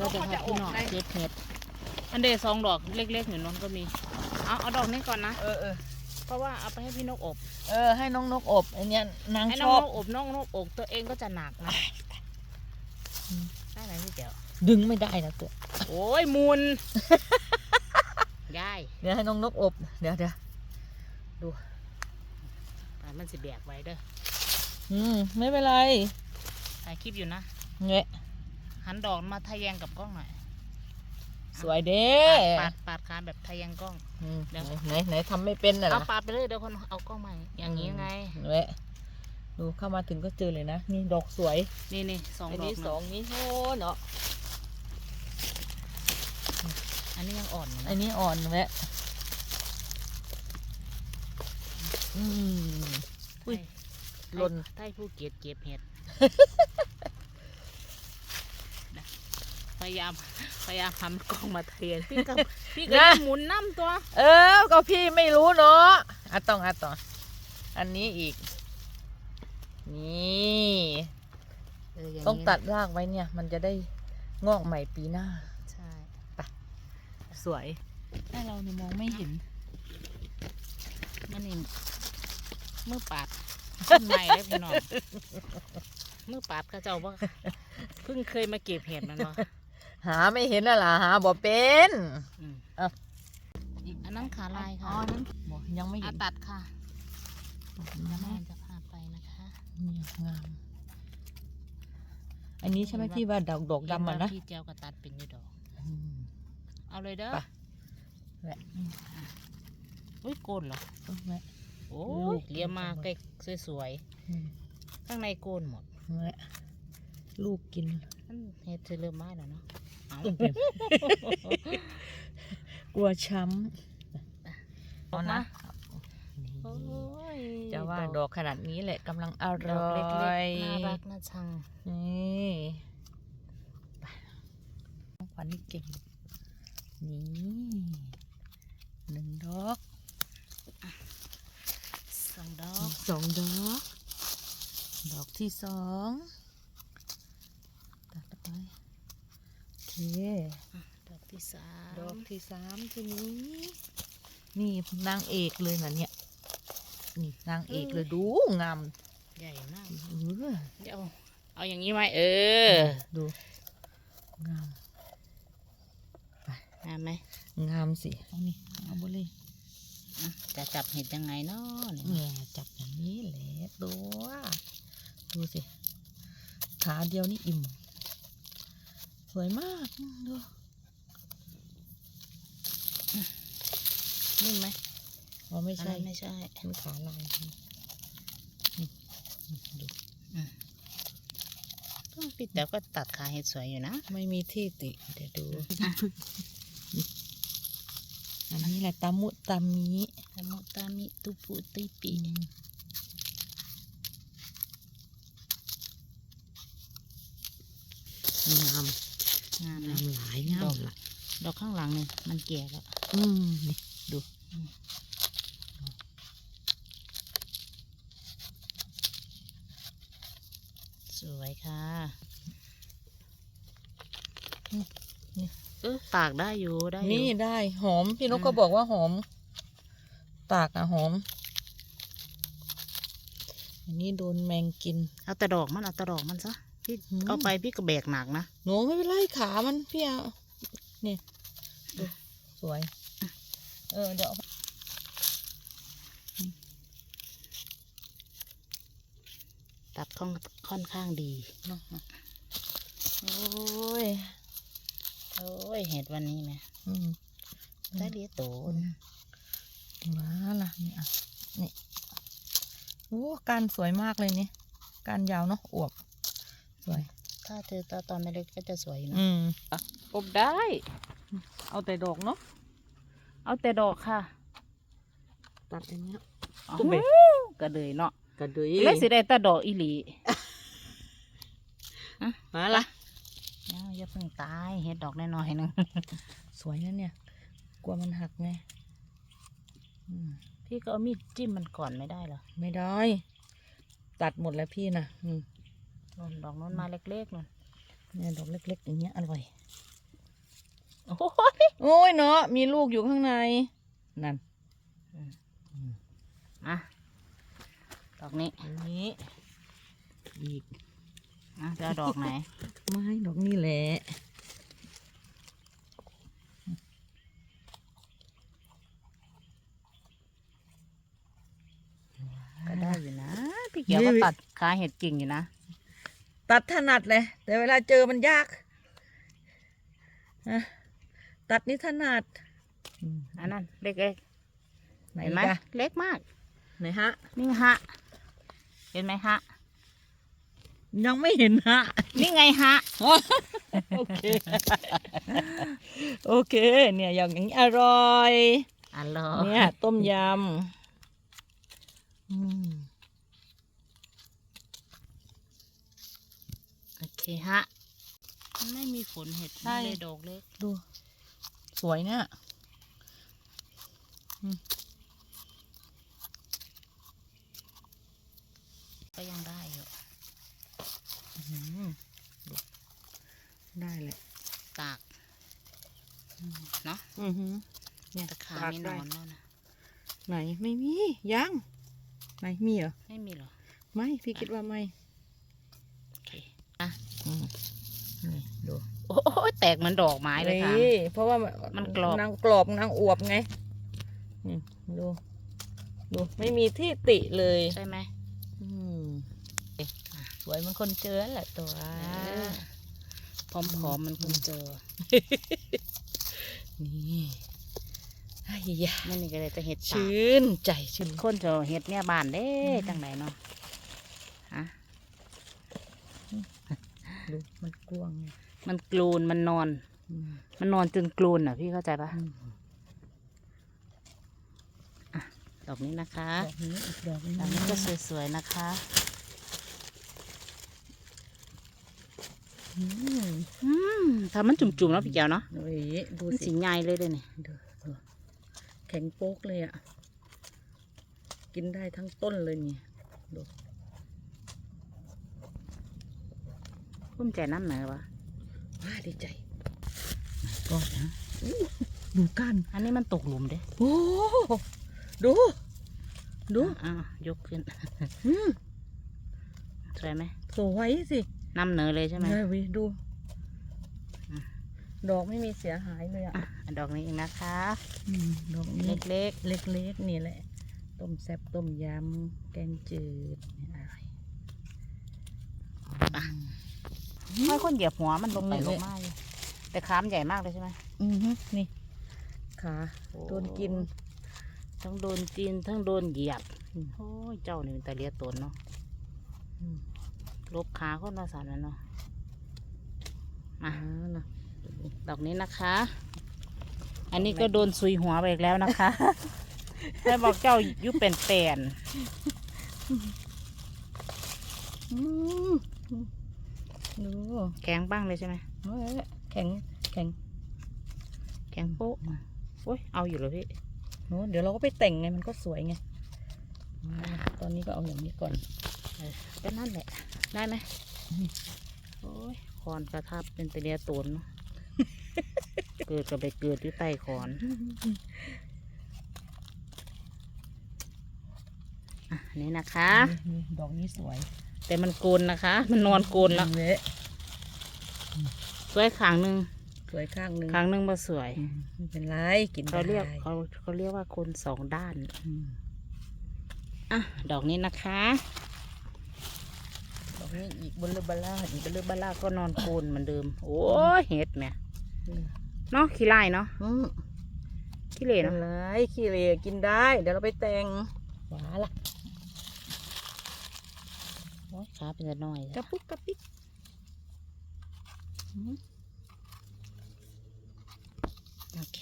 ก็จะพาพี่น้องเก็บเห็ด อันเดสองดอกเล็กๆหนึ่งน้องก็มี เอาเอาดอกนี้ก่อนนะ เออเออเพราะว่าเอาไปให้พี่นกอบ เออ ให้น้องนกอบอันเนี้ยนางให้ชน้องอบนกอบน้องนกอบตัวเองก็จะหนักนะ ได้ไหมพี่เจ๋วดึงไม่ได้นะเตือโอ้ยมุนยายเดี๋ยวให้น้องนกอบ เดี๋ยวเดี๋ยวอะมันสิแบกไว้เด้ออืมไม่เป็นไรถ่ายคลิปอยู่นะเงี้ย หันดอกมาทะแยงกับกล้องหน่อยสวยเด้ปาดปาดคานแบบทะแยงกล้องอืมเดี๋ยว ไหนไหนทำไม่เป็นน่ะเอาล่ะปาดไปเลยเดี๋ยวคนเอากล้องมาอย่างนี้ไงเว้ยดูเข้ามาถึงก็เจอเลยนะ นี่ดอกสวย นี่นี่สองอันดอกนี้นะสองนี้โอ้เนาะอันนี้ยังอ่อนอยู่อันะนนี้อ่อนแวะอืมอุ้ยให้หล่นให้ผู้เก็บเก็บเห็ดนะ พยายามพยายามทำกล้องมาเทียนพี่ก็พี่ก็ยังหมุนน้ำตัว เออ ก็พี่ไม่รู้เนาะอะต้องอะต่ออันนี้อีก นี่เย่าต้องนี้ตัดรากไว้เนี่ย มันจะได้งอกใหม่ปีหน้า ใช่สวยถ้าเราเนี่ยมองไม่เห็น มันนี่มือปาดต้นใหม่แล้วพี่น้องมือปาดเข้าเจ้าว่าเพิ่งเคยมาเก็บเห็ดมันวะ หาไม่เห็นน่ะล่ะหาบ่เป็นอืมอะอันนั้นขาลายค่ะบ่ยังไม่อะเห็นตัดค่ะยัแม่งจะพาไปนะคะเนี่ยงามอันนี้ใช่ไหมที่ว่าดอกดอกดำอะนะพี่เจียวกับตัดเป็นอยี่ดอกอืมเอาเลยเด้อไปแวะอุ้ยโกนเหรอต้องแวะโอ้ลูยกเลี้ยงมาใกล้สวยอืมๆข้างในโกนหมดแวะลูกกินนั่นเฮ็ดเธอเริ่มมาแล้วเนาะเอา กลัวช้ำเอานะโอ้ยจะว่าดอกขนาดนี้แหละกำลังอดร่อกอเล็กยๆน่ารักน่าชังนี่ไปน้องขวัญนี่เก่ง นี่หนึ่งดอกสองดอกสองดอก ดอกที่สองตัดไปโอเค ดอกที่สามดอกที่สามทีนี้นี่นางเอกเลยนะเนี่ย นี่นางเอกเลยดูงามใหญ่มากเออเดี๋ยวเอาอย่างนี้ไหมเออ ดูงามงามไหมงามสิเอานี่เอาไปเลยอะจะจับเห็ดยังไงเนาะเนี่ยแง่จับอย่างนี้แหละตัวดูสิขาเดียวนี่อิ่ม สวยมากดูนิ่มไหมอ๋อไม่อันใช่นั้นไม่ใช่มันขาลายนี่นี่ดูพี่แต่ก็ตัดขาเห็ดสวยอยู่นะ ไม่มีที่ติ เดี๋ยวดู อันนี้แหละตามุตามิตามุตามิตุปุติปิงาม งามงานะมหลายงามหลายดอกข้างหลังเนี่ยมันแก่แล้ว อืมนี่ดูสวยค่ะนี่นี่เออตากได้อยู่ได้อยู่นี่ได้หอม พี่นกอืมก็บอกว่าหอม ตากอะหอม อันนี้โดนแมงกิน เอาแต่ดอกมันเอาแต่ดอกมันซะ พี่อืมเอาไปพี่ก็แบกหนักนะหนูไม่เป็นไรขามันพี่เอานี่ดูสวย เออเดี๋ยวตัดค่อนค่อนข้างดีเนาะโอ้ยโอ้ยเห็ดวันนี้ไหมอืมได้ดีโตคนมาล่ะนี่อะนี่โอ้การสวยมากเลยนี่การยาวเนาะอวบส วย ถ้าเธอตอนตอนเล็กก็จะสวยอยู่นะอืมอบได้ เอาแต่ดอกเนาะเอาแต่ดอกค่ะ ตัดอันเนี้ยอ้าวตุ้มเบะก็เลยเนาะกระดุยแล้วสิได้แต่ดอกอีหลีมาละเอาอย่าเพิ่งตายเห็ดดอกน้อยๆหนึงสวยนะเนี่ย กลัวมันหักไงอืมพี่ก็เอามีดจิ้มมันก่อนไม่ได้เหรอ ไม่ได้ ตัดหมดแล้วพี่นะอืม นู่นดอกนู้นมาเล็กๆนู่นเนี่ยดอกเล็ก ๆ อย่างเงี้ยอร่อยโอ้ยโอ้ยเนาะมีลูกอยู่ข้างในนั่นอะดอกนี้อันนี้อีกอะจะเอาดอกไหนไม้ดอกนี้แหละก็ได้อยู่นะพี่เกียวก็ตัดขาเห็ดกิ่งอยู่นะ ตัดถนัดเลย แต่เวลาเจอมันยากนะตัดนี่ถนัดอันนั้นเล็กเล็กไหนเห็นไหมกะเล็กมาก ไหนฮะ นี่ฮะ เห็นไหมฮะ ยังไม่เห็นฮะ นี่ไงฮะ โอเค โอเค เนี่ยอย่างนี้อร่อยอันเหรอเนี่ย ต้มยำ อืมโอเคฮะ ไม่มีฝนเห็ดไม่ได้ดอกเล็กดู สวยเนี่ยก็ยังได้อยู่อื้อหือดูได้เลยตากเนาะอือหือ เนี่ยตะขาตากไม่นได้ อนแล้วนะไหนไม่มียังไหนมีเหรอไม่มีเหรอไม่พี่คิดว่าไม่ โอเคอะ อืมนี่ ดูโอ้ยแตกเหมือนดอกไม้เลยค่ะ นี่เพราะว่ามัมันกรอบ นางกรอบนางอวบไงนี่ดู ดู ไม่มีที่ติเลยใช่ไหมอืมสวยเหมันคนเจอแหละตัวพร้อมๆมันเพิ่งเจอ นี่ไอ้ยะไม่นี่ก็เลยจะเห็ดตากชื่นใจชื่นคนจะเห็ดเนี่ยบานเด้จังไหนเนาะฮะ ดูมันกวางไงมันกลูนมันนอน อืมมันนอนจนกลูนอะ พี่เข้าใจปะอืมดอกนี้นะคะดอกนี้อีกดอกนึงดอกนี้ก็สวยๆนะคะ อืมอืมถ้ามันจุ่มๆแล้วพี่แก้วเนาะโอ้ยดูมันสิ สีใหญ่เลยเด้อนี่ดูดูแข็งโป๊กเลยอะ กินได้ทั้งต้นเลยเนี่ยดู พุ่มใจน้ำเหนือวะว้าดีใจก่อนนะอู้ดูกันอันนี้มันตกหลุมเด้โอ้ดู ดูอ่ายกขึ้นอืมสวยไหมสวยสิน้ำเหนือเลยใช่ไหมเนี่ยวิดูอืมดอกไม่มีเสียหายเลยอะอะอันดอกนี้เองนะคะอืมดอกนี้เล็กเล็กๆนี่แหละ ต้มแซ่บต้มยำแกงจืดเนี่ย อร่อยๆค่อยคนเหยียบหัวมันลงไปนี่ลงมาอยู่แต่ขามนใหญ่มากเลยใช่ไหมอือฮึนี่ขาโดนกิน ทั้งโดนกินทั้งโดนเหยียบอืมโอ้ยเจ้านี่เป็นตาเลียตนเนาะอืมลบขาคนละสามแล้วเนาะมาอ่านะดอกนี้นะคะ อันนี้ก็โดนซุยหัวไปอีกแล้วนะคะแม่บอกเจ้าอยุเป็นแปลนอืมดู แข็งบ้างเลยใช่ไหมเฮ้ยแข็งแข็ง แข็งโป๊ะโอ้ยเอาอยู่เลยพี่โน้เดี๋ยวเราก็ไปแต่งไงมันก็สวยไงอ่าตอนนี้ก็เอาอย่างนี้ก่อนก็นั่นแหละ ได้ไหมอืมโอ้ยคอนกระทับเป็นตะเลียตนเนาะเกิดก็ไปเกิดที่ใต้คอนอะอันนี่นะคะนี่ดอกนี้สวย แต่มันโกนนะคะ มันนอนโกนแล้วเละ สวยขางหนึ่งสวยข้างหนึ่งขางหนึ่งมาสวยอืมไม่เป็นไรกินเขาเรียกได้เขาเขาเรียกว่าคนสองด้าน อืมอะ ดอกนี้นะคะ ดอกนี้อีกบนเรือบาล่าอีกเบลอบาร่าก็นอนโกนเหมือนเดิม โอ้ยเห็ดแหม่อืมเนาะขี้ไล่เนาะอืมขี้เหร่ไม่เนาะเป็นไรขี้เหร่กินได้ เดี๋ยวเราไปแต่งหวาละโอ้ยขาเป็นจะน้อยกระปุกกระปิกอืม โอเค